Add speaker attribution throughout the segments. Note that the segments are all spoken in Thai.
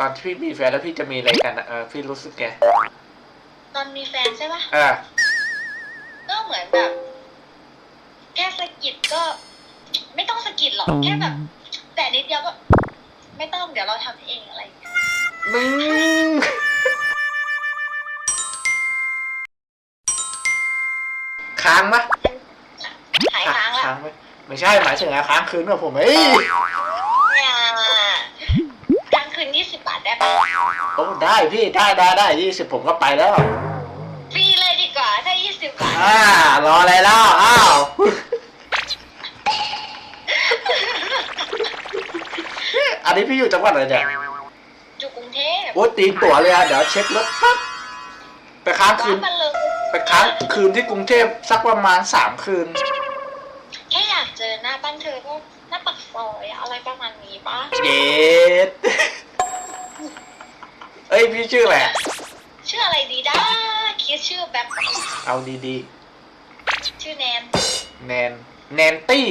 Speaker 1: ตอนที่พี่มีแฟนแล้วพี่จะมีอะไรกันอะเออพี่รู้สึกไง
Speaker 2: ตอนมีแฟนใช่ปะ
Speaker 1: เออ
Speaker 2: ก็เหมือนแบบ แค่สะกิดก็ ไม่ต้องสะกิดหรอกแค่แบบแต่นิดเดียวก็ ไม่ต้องเดี๋ยวเราทำเองอะไรอย่างเงี้ย
Speaker 1: มึงค้างปะ
Speaker 2: หายค้างละ
Speaker 1: ค้างไหมไม่ใช่หมายถึงอะค้างคืนกับผมเอ้ย
Speaker 2: เนี่ย
Speaker 1: โอ้ได้พี่ได้ได้ได้ยี่สิบผมก็ไปแล้ว
Speaker 2: ฟรีเลยดีกว่า ถ้ายี่สิบบาท
Speaker 1: อ่ารออะไรแล้วอ้าวอันนี้พี่อยู่จังหวัดอะไรเนี่ย
Speaker 2: อยู่กรุงเทพ
Speaker 1: โอ้ตีตั๋วเลยอะเดี๋ยวเช็ครถปั๊บไปค้างคืน
Speaker 2: ว้ามันเลย
Speaker 1: ไปค้างคืนที่กรุงเทพสักประมาณสามคืน
Speaker 2: แค่อยากเจอหน้าบ้านเธอก็หน้าปักซอยอะอะไรประมาณนี้ปะ
Speaker 1: เย็ด เอ้ยพี่ชื่ออะไรอะ
Speaker 2: ชื่ออะไรดีด้าคิดชื่อแบบ
Speaker 1: เอาดี
Speaker 2: ชื่อแนน
Speaker 1: ๆแนนแนนตี้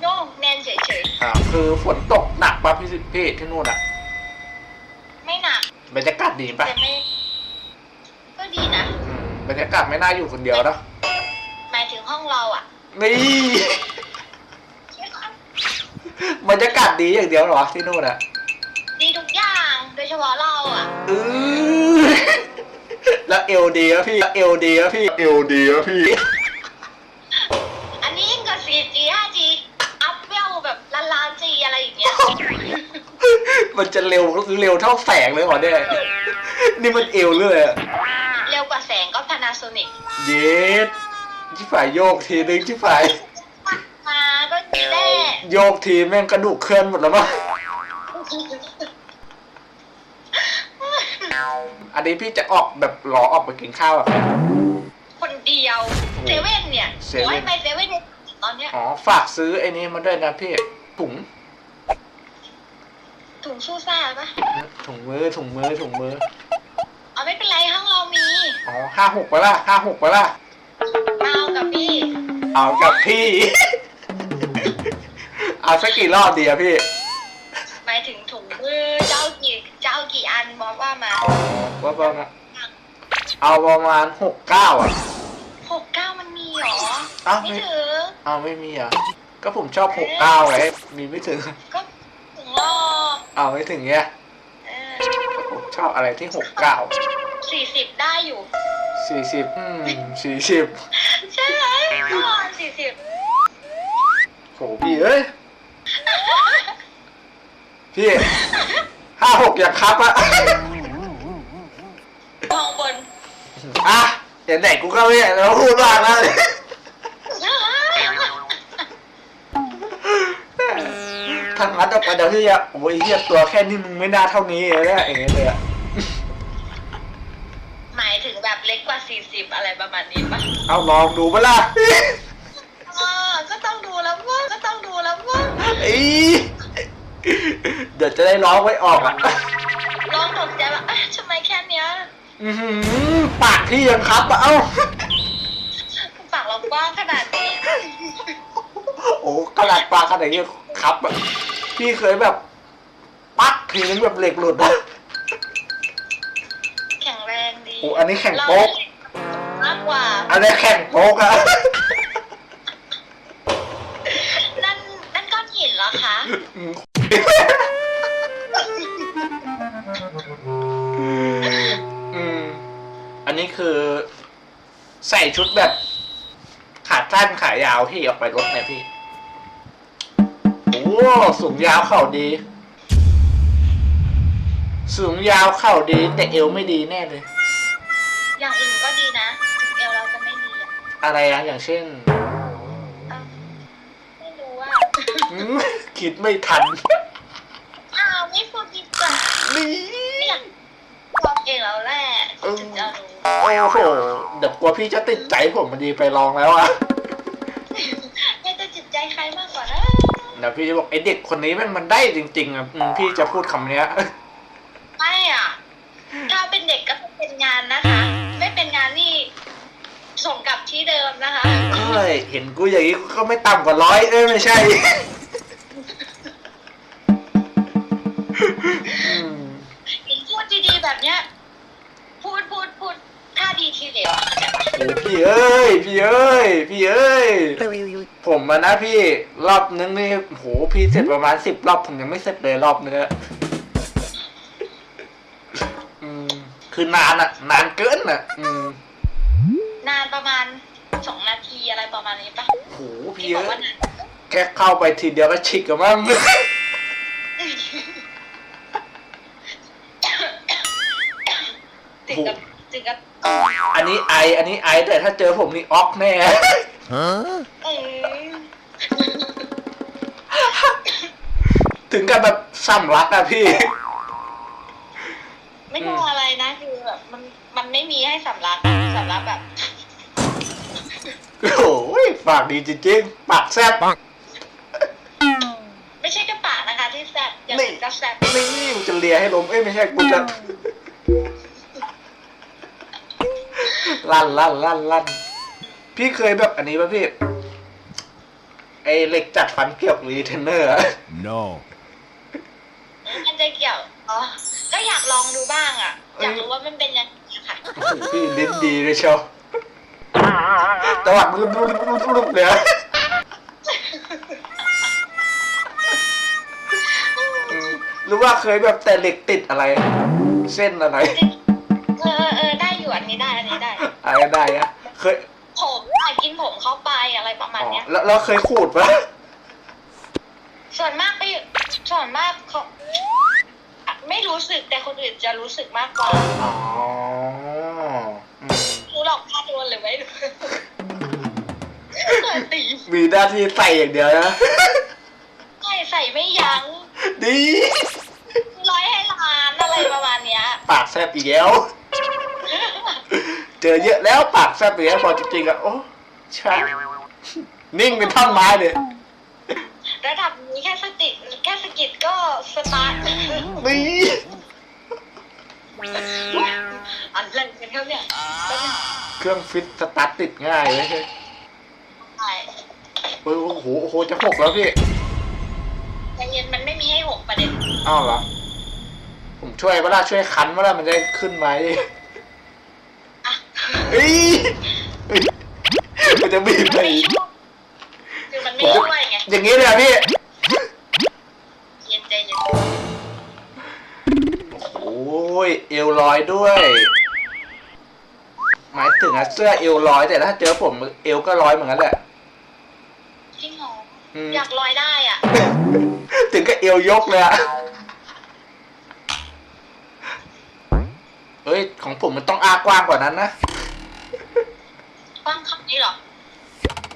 Speaker 2: โน่แนนเฉย
Speaker 1: อ่าคือฝนตกหนักป่ะพี่สิพี่ที่นู่นอะ
Speaker 2: ๆ ไม่หนัก
Speaker 1: บรรยากาศดีป่ะ
Speaker 2: แต่ไม่ ก็ดีนะ
Speaker 1: อืมบรรยากาศไม่น่าอยู่คนเดียวเนอะ
Speaker 2: หมายถึงห้องเราอะ
Speaker 1: นี่ บรรยากาศดีอย่างเดียวเหรอที่นู่นอะ
Speaker 2: ดีทุกอ ย่างโดยเฉพาะเราอะ
Speaker 1: อือแล้วเอลดีอะพี่แล้วเอลดีอะพี่เอลดีอะพี่
Speaker 2: อันนี้ยิ่งกว่า 4G 5G อัพเวลแบบล้านล้าน G อะไรอย่างเงี้ย
Speaker 1: มันจะเร็วเร็วเท่าแสงเลยเหรอเนี่ยนี่มันเอวเลยอะ
Speaker 2: เร็วกว่าแสงก็ Panasonic
Speaker 1: เย็ดชิบฝ่ายโยกทีนึงชิบฝ่าย
Speaker 2: มาก็ดีแน่
Speaker 1: โยกทีแม่งกระดูกเคลื่อนหมดแล้วมั้ง อันนี้พี่จะออกแบบรอออกไปกินข้าวอะครับ
Speaker 2: คนเดียวเซเว่นเนี่ย
Speaker 1: เซเว่น
Speaker 2: โอ้ยไปเซเว่นเนี่ยตอนเนี้ย
Speaker 1: อ๋อฝากซื้อไอ้นี้มาด้วยนะพี่ถุง
Speaker 2: ถุงสู้ซ่าปะ
Speaker 1: ถุงมือถุงมือถุงมือ
Speaker 2: เอาไม่เป็นไรห้องเรามี
Speaker 1: อ๋อห้าหกไปละห้าหกไปละ
Speaker 2: มาเอากับพี่
Speaker 1: เอากับพี่ เอาสักกี่รอบดีอะพี่
Speaker 2: อันบอกว่ามา
Speaker 1: อ๋อว่าประมาณเอาประมาณหกเก้าอะ
Speaker 2: หกเก้ามันมีเหรอ
Speaker 1: อ้าว
Speaker 2: ไม่
Speaker 1: ไม่
Speaker 2: ถึง
Speaker 1: เอาไม่มีอะก็ผมชอบหกเก้าไงมีไม่ถึง
Speaker 2: ก็ถึงรอบ
Speaker 1: เอาไม่ถึงเนี้ย
Speaker 2: เออ
Speaker 1: ผมชอบอะไรที่หกเก้า
Speaker 2: สี่สิบได้อยู่
Speaker 1: สี่สิบอืมสี่สิบ
Speaker 2: ใช่ไหมประมาณสี่สิบ
Speaker 1: โหพี่เอ้ยพี่ ห้าหกอยากครับอะ
Speaker 2: มองบน
Speaker 1: อะเดี๋ยวไหนกูก็ไม่อยากจะพูดบ้างนะทางนั้นออกไปเดี๋ยวพี่อะโอ้ยเฮียตัวแค่นี้มึงไม่น่าเท่านี้เลยนะอย่างเงี้ยเลยอะ
Speaker 2: หมายถึงแบบเล็กกว่าสี่สิบอะไรประมาณนี้ปะ
Speaker 1: เอาลองดูเปะล่ะ
Speaker 2: อ๋อก็ต้องดูแล้วว่าก็ต้องดูแล้วว่า
Speaker 1: อี เดี๋ยวจะได้ร้องไว้ออกอะ
Speaker 2: ลองตกใจว่าเอ๊ะทำไมแค่เนี้ย
Speaker 1: อื้อหือปากพี่ยังครับอะเอ้า
Speaker 2: ปากเรากว้างขนาดนี้
Speaker 1: โอ้ขนาดปากขนาดนี้ครับอะพี่เคยแบบปักทีนึงแบบเหล็กหลุดอะ
Speaker 2: แข็งแรงดี
Speaker 1: โอ้อันนี้แข็งโป๊ก
Speaker 2: มากกว่า
Speaker 1: อันนี้แข่งโป๊กอะ
Speaker 2: นั่นนั่นก้อนหินเหรอคะ
Speaker 1: อืม อืม อันนี้คือ ใส่ชุดแบบ ขาสั้นขายาวพี่ออกไปรถเนี่ยพี่ โอ้ สูงยาวเข่าดี สูงยาวเข่าดี แต่เอวไม่ดีแน่เลย
Speaker 2: อย่างอื่นก็ดีนะถึงเอวเราจะไม่ดีอะ
Speaker 1: อะไรอะอย่างเช่น
Speaker 2: เอ้าไม่รู้ว่า
Speaker 1: อืม คิดไม่ทัน
Speaker 2: อ้าวไม่พูดดีกว่า
Speaker 1: นี่
Speaker 2: ไม่อยากลองเองแล้วแหละถึงจะรู้
Speaker 1: โอ้โห เดี๋ยวกลัวพี่จะติดใจผมมันดีไปลองแล้วอะ
Speaker 2: ไม่จะจิตใจใครมากกว่านะ
Speaker 1: เดี๋ยวพี่จะบอกไอเด็กคนนี้มันมันได้จริง ๆอะอืมพี่จะพูดคำเนี้ย
Speaker 2: ไม่อะ ถ้าเป็นเด็กก็ต้องเป็นงานนะคะ ไม่เป็นงานนี่ ส่งกลับที่เดิมนะคะ
Speaker 1: เอ้ย เห็นกูอย่างนี้กูก็ไม่ต่ำกว่าร้อยเอ้ยไม่ใช่ อืม
Speaker 2: ดดีๆแบบเนี้ย พูดพูดพูดท่าดีทีเหลวอะเข้าใจปะ
Speaker 1: โอ้พี่เอ้ย พี่เอ้ย พี่เอ้ย ผมมานะพี่รอบนึงนี่โหพี่เสร็จประมาณสิบรอบผมยังไม่เสร็จเลยรอบนึงอะอืมคือนานอะนานเกินอะอืม
Speaker 2: นานประมาณสองนาทีอะไรประมาณนี้ปะ
Speaker 1: โห
Speaker 2: ที่
Speaker 1: พี่
Speaker 2: บอก
Speaker 1: เอ้
Speaker 2: ว่ายนาน
Speaker 1: แค่เข้าไปทีเดียวก็ฉิกกันมั้ง
Speaker 2: ถึง
Speaker 1: ไอ อันนี้ไอ แต่ถ้าเจอผมนี่ออกแน่
Speaker 3: Huh?
Speaker 2: เออ
Speaker 1: ถึงกับแบบซ้ำรักอะพี่
Speaker 2: ไม่ต้องอะไรนะ คือแบบมันมันไม่มีให้สำลักสำลักแบบ
Speaker 1: โอ้ยปากดีจริงๆปากแซ่บ
Speaker 3: Bonk.
Speaker 2: ไม่ใช่กระปากนะคะที่แซ่บอย่าง
Speaker 1: นี่
Speaker 2: อื่นก็แซ่บ
Speaker 1: นี่กูจะเลียให้ลมเอ้ยไม่ใช่กูจะ ลั่นลั่นลั่นลั่นพี่เคยแบบอันนี้ป่ะพี่ ไอเหล็กจัดฟันเกี่ยวรีเทนเนอร์อะ
Speaker 3: No.
Speaker 2: มันจะเกี่ยว อ๋อ ก็อยากลองดูบ้างอะ อยากรู้ว่ามันเป็นยังไงค่ะ
Speaker 1: โอ้โหพี่ลิ้นดีเลยเชียวจังหวะมันรุบรุบรุบรุบเลยอะอืมหรือว่าเคยแบบแต่เหล็กติดอะไร เส้นอะไร
Speaker 2: เออเออเออได้อยู่อันนี้ได้ อันนี้ได้
Speaker 1: อะไรได้อะเคย
Speaker 2: ผมอะกินผมเข้าไปอะไรประมาณ
Speaker 1: อ๋อ
Speaker 2: เนี้ย
Speaker 1: แล้วแล้วเคยขูดปะ
Speaker 2: ส่วนมากไปส่วนมากเขาอะไม่รู้สึกแต่คนอื่นจะรู้สึกมากกว่า
Speaker 1: อ๋ออืม
Speaker 2: รู้หรอกถ้าโดนหรือไม่โดนเปิดตี
Speaker 1: มีหน้าที่ใส่อย่างเดียวนะ
Speaker 2: ใส่ใส่ไม่ยั้ง
Speaker 1: ดี
Speaker 2: ร้อยให้ล้านอะไรประมาณเนี้ย
Speaker 1: ปากแซบอีกแล้ว เจอเยอะแล้วปากแซบอีกแล้วพอจริงๆอะโอ้ใช่นิ่งเป็นท่อนไม้เลย
Speaker 2: ระดับนี้แค่สติแค่สะกิดก็สตาร์ท
Speaker 1: นี่
Speaker 2: อันเล่นกันครับเนี่ยก็
Speaker 1: เครื่องฟิตสตาร์ทติดง่ายเลย
Speaker 2: ใช่
Speaker 1: เออโอ้โหโอ้โหจะหกแล้วพี่
Speaker 2: ใจเย็นมันไม่มีให้หกประเด็น
Speaker 1: อ้าวเหรอผมช่วยเวลาช่วยคันเวลามันจะขึ้นไหม
Speaker 2: อะ
Speaker 1: เฮ้ยเฮ้ยมันจะบีบไป
Speaker 2: ไม่ช่วยคือมันไม่ช่วยไง
Speaker 1: อย่างนี้เลยอะพี่
Speaker 2: เย็นใจเย็น
Speaker 1: โอ้ยเอวลอยด้วย หมายถึงอะเสื้อเอวลอยแต่ถ้าเจอผมเอวก็ลอยเหมือนกันแหละ
Speaker 2: จริงเหรอ
Speaker 1: อืม
Speaker 2: อยากลอยได้อะ
Speaker 1: ถึงกับเอวยกเลยอะเอ้ย ของผมมันต้องอากว้างกว่านั้นนะ
Speaker 2: กว้างคำนี้เหรอ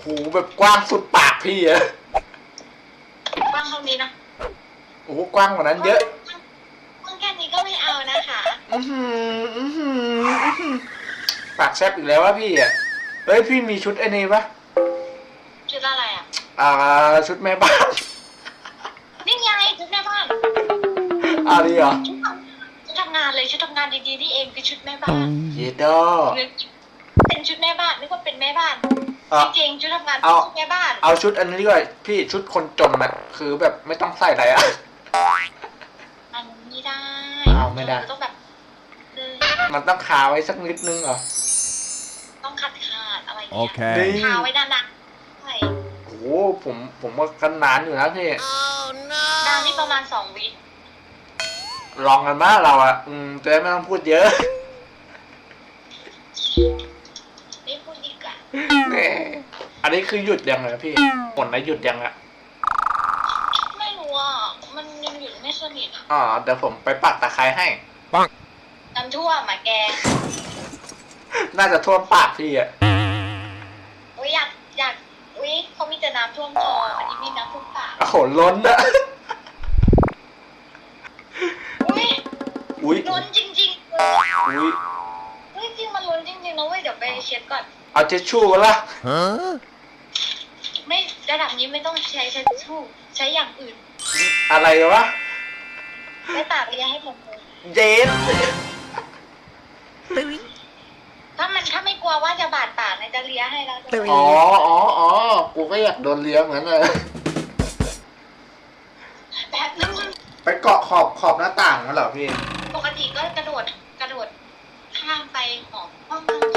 Speaker 1: โหแบบกว้างสุดปากพี่อะ
Speaker 2: กว้างเท่านี้นะ
Speaker 1: โอ้โหกว้างกว่านั้นเยอะ
Speaker 2: กว้างแค่นี้ก็ไม่เอานะคะ
Speaker 1: อื้อหืออื้อหืออื้อหือปากแซบอีกแล้ววะพี่อะเฮ้ยพี่มีชุดไอ้นี่ปะ
Speaker 2: ชุดอะไรอะ
Speaker 1: อ่า ชุดแม่บ้าน
Speaker 2: นี่ไงชุดแม่บ้าน
Speaker 1: อ่านี่เหรอ
Speaker 2: ชุดทำชุดทำงานเลยชุดทำงานดีๆนี่เองคือชุดแม่บ้าน
Speaker 1: เยดอ
Speaker 2: นึกเป็น ชุดแม่บ้านนึกว่าเป็นแม่บ้าน
Speaker 1: อะ
Speaker 2: จริงๆชุดทำงาน
Speaker 1: เอา
Speaker 2: ชุดแม่บ้าน
Speaker 1: เอาชุดอันนี้ดีกว่าพี่ชุดคนจนอะคือแบบไม่ต้องใส่อะไรอะ
Speaker 2: อันนี้ได้
Speaker 1: เอาไม่ได้
Speaker 2: ต้องแบบเออ
Speaker 1: มันต้องคาไว้สักนิดนึงเหรอ
Speaker 2: ต้องขัดขาดอะไรอย่างเงี้ย
Speaker 3: Okay.
Speaker 1: นี่
Speaker 2: คาไว้นานๆใช่
Speaker 1: โอ้โหผมผมว่ากันนานอยู่นะพี่
Speaker 2: นานนี่ประมาณสองวิ
Speaker 1: ลองกันมาเราอะอืมจะได้ไม่ต้องพูดเยอะ อันนี้คือหยุดยังไงพี่หมดนะหยุดยังอะ
Speaker 2: ไม่รู้อะ มันยังอยู่ไม่สนิทอะ
Speaker 1: อ๋อเดี๋ยวผมไปปักตะไคร้ให้
Speaker 3: Bonk.
Speaker 2: น้ำท่วมอะแก
Speaker 1: น่าจะท่วมปากพี่อะ
Speaker 2: อุ้ยอยากอยากอุ้ยเขามีแต่น้ำท่วมคออันนี้มีน้ำท่วมปาก
Speaker 1: โอ้โหล้นอะ
Speaker 2: อุ้ย
Speaker 1: อุ้ย
Speaker 2: ล้นจริงๆเลย
Speaker 1: อุ้ย
Speaker 2: เฮ้ยจริงมันล้นจริงๆนะเว้ยเดี๋ยวไปเช็ดก่อน
Speaker 1: เอาเช็ดชู่กันละ
Speaker 3: Huh?
Speaker 2: ไม่ระดับนี้ไม่ต้องใช้เช็ดชู่ใช้อย่างอื่น
Speaker 1: อะไรวะ
Speaker 2: ไม่ปากเลียให้ผมเลย
Speaker 1: เย็น
Speaker 2: ถ้ามันถ้าไม่กลัวว่าจะบาดปากนะจะเลียให้แล้ว
Speaker 1: อ๋ออ๋ออ๋อกูก็อยากโดนเลี้ยงเหมือนกันเลย
Speaker 2: แบบนึง
Speaker 1: ไปไปเกาะขอบขอบหน้าต่างนั่นเหรอพี่
Speaker 2: ปกติก็กระโดดกระโดดข้ามไปของห้อง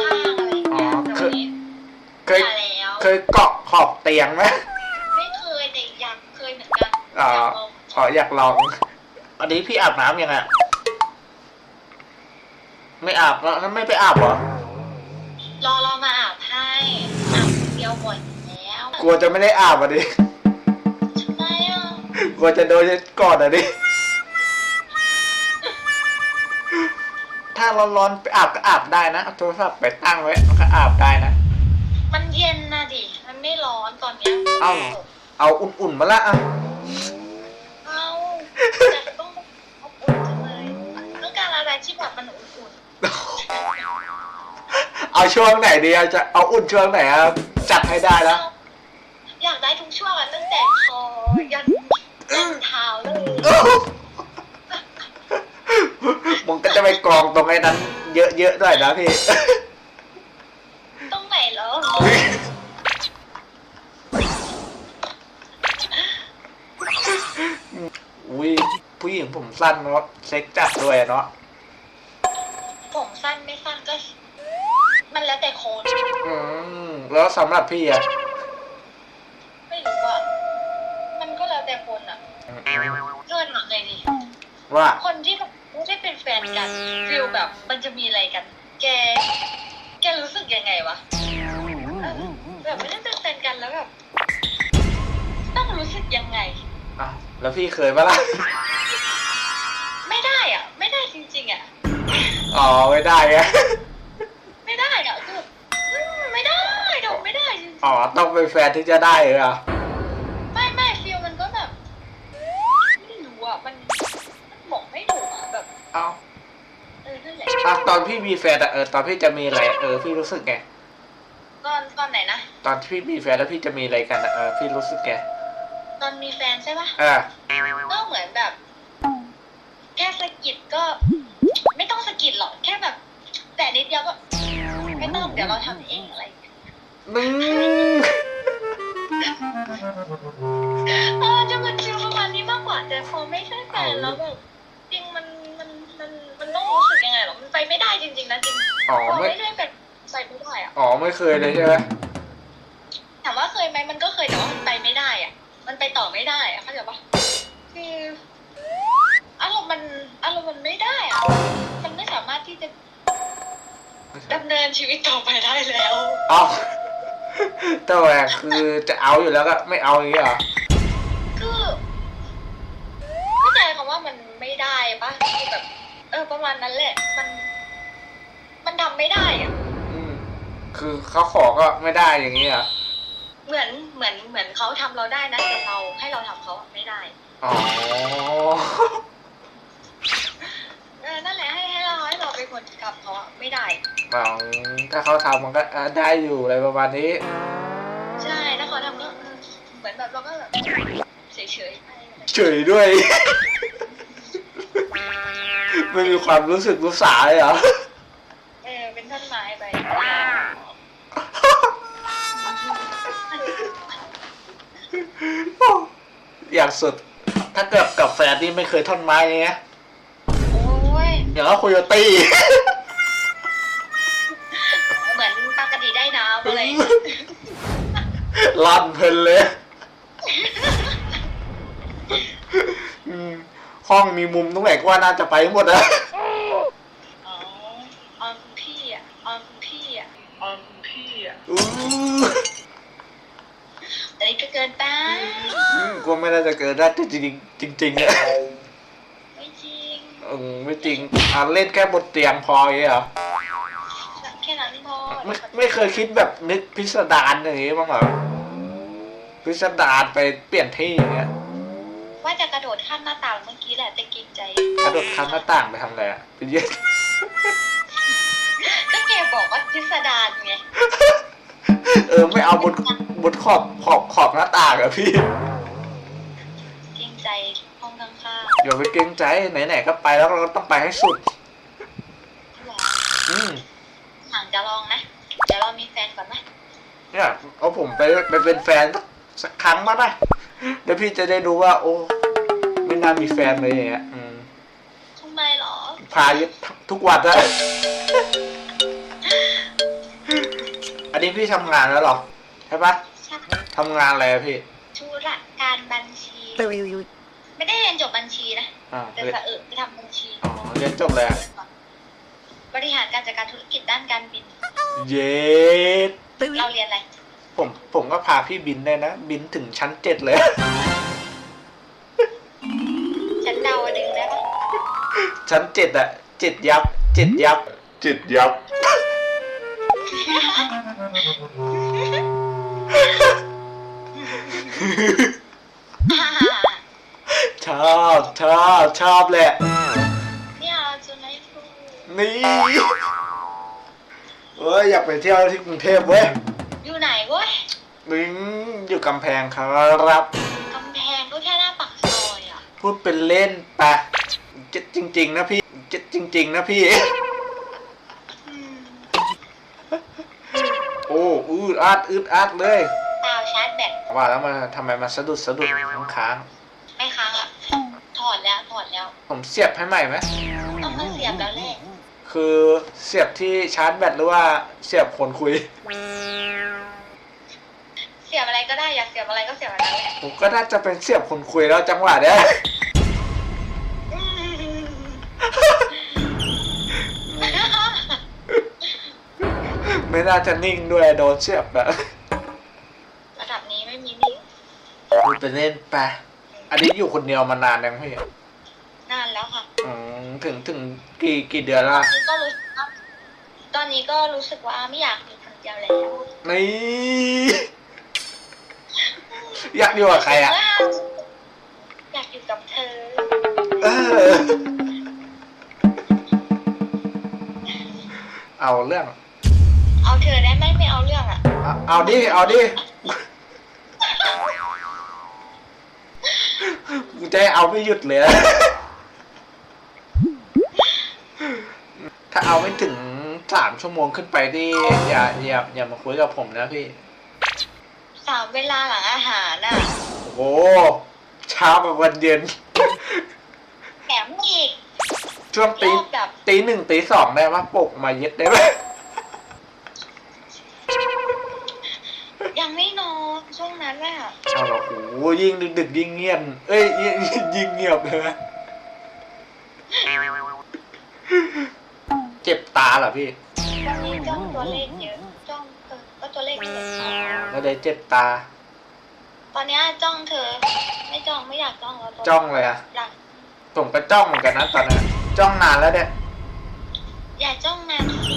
Speaker 1: เคย
Speaker 2: มาแล้ว
Speaker 1: เคยเกาะขอบเตียงไหม
Speaker 2: ไม่เคยแต่อยากเคยเหมือนกัน
Speaker 1: อ๋อ
Speaker 2: อยากลอง
Speaker 1: ขออยากลอง อันนี้พี่อาบน้ำยังไงไม่อาบแล้วแล้วไม่ไปอาบเหรอ
Speaker 2: รอรอมาอาบให้อาบเดียวหมดแล้ว
Speaker 1: กลัวจะไม่ได้อาบอะดิ
Speaker 2: ทำไมอะ
Speaker 1: กลัวจะโดนก่อนอะดิ ถ้าร้อนๆไปอาบก็อาบได้นะเอาโทรศัพท์ไปตั้งไว้มันก็อาบได้นะ
Speaker 2: มันเย็นนะดิ มันไม่ร้อนตอนเนี้ย
Speaker 1: เอ้า เอาอุ่นๆมาละอะ
Speaker 2: เอาแต่ต้องอบอุ่นจังเลยต้องการอะไรที่แบบมันอุ่น
Speaker 1: เอาช่วงไหนดีเอาจะเอาอุ่นช่วงไหนอะจัดให้ได้
Speaker 2: ๆ
Speaker 1: แล้ว
Speaker 2: อยากได้ทุกช่วงอะตั้งแต่คอยันยันเท้าเลย
Speaker 1: มึงก็จะไปกองตรงไอ้นั้น เยอะๆด้วยนะพี่
Speaker 2: ตรงไหนเหร อ
Speaker 1: อุ้ยผู้หญิงผมสั้นเนาะเซ็กจัดด้วยอะเนาะ
Speaker 2: ผมสั้นไม่สั้นก็ มันแล้วแต่คน
Speaker 1: อืมแล้วสำหรับพี่อะ
Speaker 2: ไม่รู้อะมันก็แล้วแต่คนอะเกินหนักเลยดิ
Speaker 1: ว่า
Speaker 2: คนที่แบบไม่ได้เป็นแฟนกันฟิลแบบ มันจะมีอะไรกัน แก แกรู้สึกยังไงวะเออ แบบไม่ได้เป็นแฟนกันแล้วแบบต้องรู้สึกยังไง
Speaker 1: อะแล้วพี่เคยปะล่ะ
Speaker 2: ไม่ได้อะ ไม่ได้จริงๆอะ
Speaker 1: อ๋อไม่ได้ไง
Speaker 2: ไม่ได้อะคืออืมไม่ได้ดอกไม่ได้จริง
Speaker 1: อ๋อต้องเป็นแฟนที่จะได้เหรอ
Speaker 2: ๆไม่ไม่ฟิลมันก็แบบไม่รู้อะมันมันบอกไม่ถูกอะแบบ
Speaker 1: เอ้า
Speaker 2: เออนั่นแหละ
Speaker 1: อะตอนพี่มีแฟนอะเออตอนพี่จะมีอะไรเออพี่รู้สึกไง
Speaker 2: ตอนตอนไหนนะ
Speaker 1: ตอนที่พี่มีแฟนแล้วพี่จะมีอะไรกันอะเออพี่รู้สึกไง
Speaker 2: ตอนมีแฟนใช่ปะ
Speaker 1: อ่า
Speaker 2: ก็เหมือนแบบ แค่สะกิดก็ ไม่ต้องสะกิดหรอกแค่แบบ แต่นิดเดียวก็ไม่ต้องเดี๋ยวเราทำเองอะไรอย่างเงี้ย
Speaker 1: นึง
Speaker 2: เออจะเป็นฟิลประมาณนี้มากกว่าแต่พอไม่ใช่แฟนแล้วแบบจริงมันมันมันมันต้องรู้สึกยังไงหรอมันไปไม่ได้จริง ๆนะจริง
Speaker 1: อ๋อ
Speaker 2: พอ
Speaker 1: ไม่
Speaker 2: ไม่ได้แบบไปไม่ได้อะ
Speaker 1: อ๋อไม่เคยเลยใช่ไหม
Speaker 2: มันไปต่อไม่ได้อะเข้าใจปะคืออารมณ์มันอารมณ์มันไม่ได้อะมันไม่สามารถที่จะดำเนินชีวิตต่อไปได้แล้ว
Speaker 1: เอ้าแต่ว่าคือจะเอาอยู่แล้วก็ไม่เอาอย่างเงี้ยเหรอ
Speaker 2: คือเข้าใจคำว่ามันไม่ได้ปะคือแบบ เออประมาณนั้นแหละ มัน มันทำไม่ได้อะ
Speaker 1: อืมคือเขาขอก็ไม่ได้อย่างเงี้ยเหรอ
Speaker 2: เหมือนเหมือนเหมือนเขาทำเราได้นะแต่เราให้เราทำเขาอะไม่ได้
Speaker 1: อ๋อ
Speaker 2: เออนั่นแหละให้ให้เราให้เราเป็นคนทำเขาอะไม่ได้
Speaker 1: อ๋อถ้าเขาทำมันก็อะได้อยู่อะไรประมาณนี้
Speaker 2: ใช่ถ้าเขาทำก็เออเหมือนแบบเราก็แบบเฉยๆไป
Speaker 1: เฉยด้วย ไม่มีความรู้สึกรู้สาเลยเหรอ
Speaker 2: เออเป็นท่อนไม้ไป
Speaker 1: อย่าง สุด ถ้าเกิดกับแฟนนี่ไม่เคยท่อนไม้เลยนะ
Speaker 2: โอ้ย
Speaker 1: อย่างว่าโคโยตี้
Speaker 2: เหมือนปกติได้น้ำอะไรอย่างเงี้ย
Speaker 1: ลั่นเพลินเลยอืมห้องมีมุมตรงไหนก็ว่าน่าจะไปหมดอะ
Speaker 2: อ๋อออนคุณพี่อะออนคุณพี่อะออนคุณพี่อะ
Speaker 1: อู้
Speaker 2: อันนี้ก็เกินไป
Speaker 1: อืมก็ไม่น่าจะเกิดได้จริงๆจริงๆเนี่ย
Speaker 2: ไม่จริง
Speaker 1: อืมไม่จริงอะเล่นแค่บนเตียงพออย่างเงี้ยเหรอ
Speaker 2: แค่นั้นพอ
Speaker 1: ไม่ไม่เคยคิดแบบนึกพิสดารอย่างงี้บ้างเหรอพิสดารไปเปลี่ยนที่อย่างเงี้ย
Speaker 2: ว่าจะกระโดดข้ามหน้าต่างเมื่อกี้แหละแต่เกรงใจ
Speaker 1: กระโดดข้ามหน้าต่างไปทำอะไรอะไปเยี่ย
Speaker 2: ก็แกบอกว่าพิสดารไง
Speaker 1: เออไม่เอาบนบนขอบขอบขอบหน้าต่างอะพี่
Speaker 2: อ
Speaker 1: ย่าไปเกรงใจไหนๆก็ไปแล้วเราก็ต้องไปให้สุด
Speaker 2: ๆหรอ
Speaker 1: อืม
Speaker 2: หลังจะลองนะ เดี๋ยวเรามีแฟนก่อนนะ
Speaker 1: เนี่ยเอาผมไปไปเป็นแฟนสักสักครั้งมาได้เดี๋ยวพี่จะได้รู้ว่า โอ้ไม่น่ามีแฟนเลยอย่างเงี้ยอืม
Speaker 2: ทำไมหรอ
Speaker 1: พายุทุกวันอะอันนี้พี่ทำงานแล้วเหรอ ใช่ปะ
Speaker 2: ใช่
Speaker 1: ทำงานอะไรอะพี่
Speaker 2: ธุรการบัญชีไม่ได้เรีย นจบบัญชีนะ
Speaker 1: อ่า
Speaker 2: แต่
Speaker 1: เรียน
Speaker 2: สะเอิดไปทำบัญชี
Speaker 1: อ๋อเรียนจบเลยอะ
Speaker 2: บริหารการจัดการธุรกิจด้านการบิน
Speaker 1: เย็ด
Speaker 2: เราเรียนอะไร
Speaker 1: ผมผมก็พาพี่บินได้นะ บินถึงชั้นเจ็ดเลย
Speaker 2: ฉันเดาอะดึงได้ปะ
Speaker 1: ชั้นเจ็ดอะเจ็ดยับเจ็ดยับเจ็ดยับ ชอบชอบชอบแหละ
Speaker 2: เนี่ยจุนไลฟู
Speaker 1: นี่เอ้ยอยากไปเที่ยวที่กรุงเทพเว้ย
Speaker 2: อยู่ไหนเว้ย
Speaker 1: มึงอยู่กำแพงครับ
Speaker 2: กำแพงก็แค่หน้าปากซอยอะ
Speaker 1: พูดเป็นเล่นไปะเจ็ดจริง ๆ นะพี่เจ็ดจริง ๆ นะพี่
Speaker 2: อืม
Speaker 1: โอ้อืดอัดอืดอัดเลย
Speaker 2: ตาวชาร์จแบต
Speaker 1: ว่าแล้วมันทำไมมาสะดุดสะดุดค้าง
Speaker 2: ไม่ค้างอะ ถอดแล้วถอดแล้ว
Speaker 1: ๆผมเสียบให้ใหม่ไหม
Speaker 2: ต้องมาเสียบแล้วแหละ
Speaker 1: คือเสียบที่ชาร์จแบตหรือว่าเสียบคนคุย
Speaker 2: เสียบอะไรก็ได้อยากเสียบอะไรก็เสียบอันนั้นแหละ
Speaker 1: ผมก็น่าจะเป็นเสียบคนคุยแล้วจังหวะเนี้ย
Speaker 2: อืม
Speaker 1: ไม่น่าจะนิ่งด้วยโดนเสียบแบบ
Speaker 2: ระดับนี้ไม่มีนิ่ง
Speaker 1: พูดเป็นเล่นไปะ อันนี้อยู่คนเดียวมานานยังพี่
Speaker 2: นานแล้วค่ะ
Speaker 1: อืมถึงถึงกี่กี่เดือน
Speaker 2: ต
Speaker 1: ละ
Speaker 2: อนนี้ก็รู้สึกว่าตอนนี้ก็รู้สึกว่าไม่อยากอยู่คนเดียวแล้ว
Speaker 1: นี่อยากอยู่กับใครอะ
Speaker 2: อยากอยู่กับเธอ
Speaker 1: เออ เอาเรื่อง
Speaker 2: เอาเธอได้ไหมไม่เอาเรื่องอะ
Speaker 1: เอาเอาดิ เอาดิ กูจะให้เอาไม่หยุดเลยนะ ถ้าเอาไม่ถึงสามชั่วโมงขึ้นไปที่อย่าอย่าอย่ามาคุยกับผมนะพี่
Speaker 2: สามเวลาหลังอาหารน่ะ
Speaker 1: โอ้โหเช้ากับวันเย็น
Speaker 2: แถมอีก
Speaker 1: ช่วง
Speaker 2: ร
Speaker 1: ตี
Speaker 2: อบแบบ
Speaker 1: ตีหนึ่งตีสองได้ปะปลุกมาเย็ดได้ไหม
Speaker 2: ยังไม่นอนช่วงนั้นน่ะ
Speaker 1: เอาละโอ้โห ยิ่งดึกดึกๆยิ่งเงียบ เอ้ยยิ่งยิ่งเงียบเลยนะเจ็บตาเหรอพี่
Speaker 2: วันนี้จ้องตัวเลขเยอะจ้องเออก็ตัวเลขเยอะ
Speaker 1: แล้วได้เจ็บตา
Speaker 2: ตอนเนี้ยจ้องเธอ ไม่จ้องไม่อยากจ้องแล้ว
Speaker 1: จ้องเลยอะ
Speaker 2: อยาก
Speaker 1: ผมก็จ้องเหมือนกันนะตอนนั้นจ้องนานแล้วเนี่ย
Speaker 2: อย่าจ้องนานสิ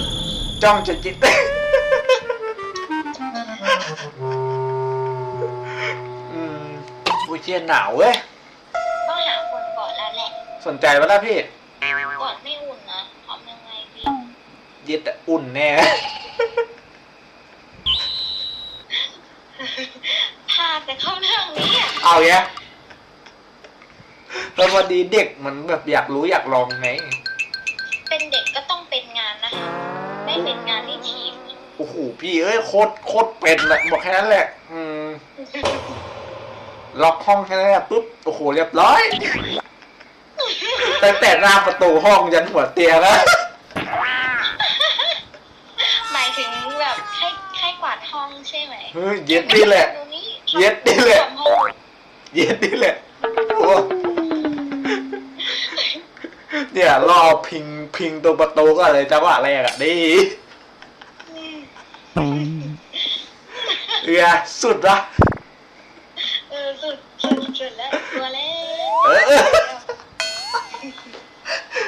Speaker 1: จ้องจนจิต เชียหนาวเว้ย
Speaker 2: ต้องหาคนก่อนแล้วแหละ
Speaker 1: สนใจปะล่ะพี่
Speaker 2: ก่อนไม่อุ่นนะทำยังไงดี
Speaker 1: เย็ดอะอุ่นแน่
Speaker 2: พาแต่เข้าเรื่องนี้อะ
Speaker 1: เอาแยะแล้ววันดีเด็กมันแบบอยากรู้อยากลองไง
Speaker 2: เป็นเด็กก็ต้องเป็นงานนะคะ ไม่เป็นงานนี่ทีม
Speaker 1: โอ้โหพี่เอ้ยโคตรโคตรเป็นแหละบอกแค่นั้นแหละ อืม ล็อกห้องแค่นั้นแหละปุ๊บโอ้โหเรียบร้อยตั้งแต่หน้าประตูห้องยันหัวเตียงนะ
Speaker 2: หมายถึงแบบให้ให้กวาดห้องใช่ไหม
Speaker 1: เฮ้ยเย็ดนี่แหละ
Speaker 2: ดูนี่
Speaker 1: เย็ดนี่แหละ
Speaker 2: ทำห้อง
Speaker 1: เย็ดนี่แหละโอ้เนี่ยรอพิงพิงตรงประตูก็เลยจังหวะแรกอะนี่
Speaker 2: อืม
Speaker 1: เอือสุดละ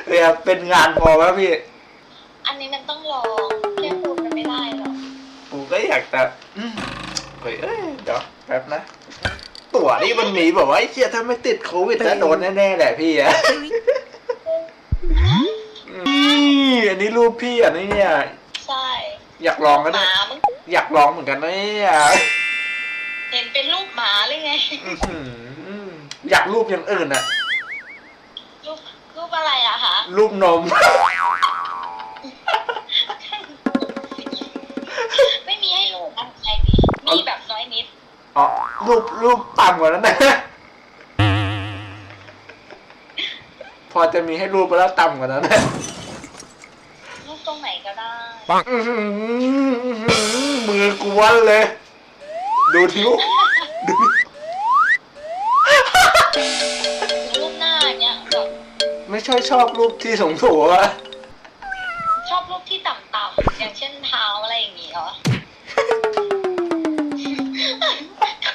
Speaker 2: เอือ
Speaker 1: เป็นงานพอไหมพี่
Speaker 2: อันนี้มันต้องลองแค่พูดมันไม่ได้หรอก
Speaker 1: กูก็อยากจะอืมเฮ้ยเอ้ยเดี๋ยวแป๊บนะ ตั๋วนี่มันมีแบบว่าไอ้เชี่ยถ้าไม่ติดโควิดจะโดนแน่ๆแหละพี่อะ นี่อันนี้รูปพี่อันนี้เนี่ย
Speaker 2: ใช่
Speaker 1: อยากลองก็
Speaker 2: ห
Speaker 1: ได้
Speaker 2: มามึง
Speaker 1: อยากลองเหมือนกันนะเนี่ย
Speaker 2: เห็นเป็นรูปหมาเลยไง
Speaker 1: อื้อหืออยากรูปอย่างอื่นอะ
Speaker 2: รูปรูป อะไรอะคะ
Speaker 1: รูปนม
Speaker 2: ไม่มีให้รูปอันไหนดีมีแบบน้อยนิด
Speaker 1: อ๋อ รูปรูปต่ำกว่านั้นนะอจะมีให้รูปไปแล้วต่ำกว่านั้นนะ
Speaker 2: รูปตรงไหนก็ได้
Speaker 1: อื้อหือมือกวนเลย ดูทิ้วดู ช่อยชอบรูปที่สงสูอะ
Speaker 2: ชอบรูปที่ต่ำๆอย่างเช่นเท้าอะไรอย่างงี้เหรอ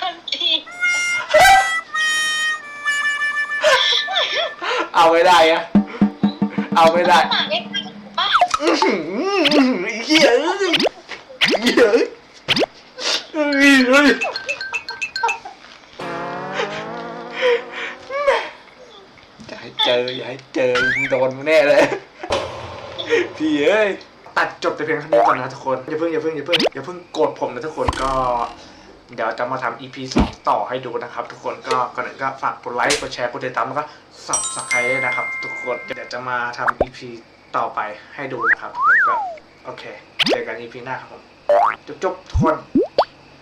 Speaker 2: คนที่
Speaker 1: เอาไม่ได้อะเอาไม่ได้
Speaker 2: หมาใกล้ๆถูกปะ
Speaker 1: อื้อหืออื้อหือเหี้ยเอ้ยเหี้ยเอ้ย เจออย่าให้เจอโดนแน่เลย พี่เอ้ย ตัดจบแต่เพียงเท่านี้ก่อนนะทุกคน อย่าเพิ่งอย่าเพิ่งอย่าเพิ่งอย่าเพิ่งโกรธผมนะทุกคนก็ เดี๋ยวจะมาทำ EP 2 ต่อให้ดูนะครับ ทุกคนก็ก่อนอื่นก็ฝากกดไลค์กดแชร์กดติดตามแล้วก็สับสไครต์นะครับ ทุกคนเดี๋ยวจะมาทำ EP ต่อไปให้ดูนะครับทุกคนก็โอเคเจอกัน EP หน้าครับผมจุ๊บๆทุกคน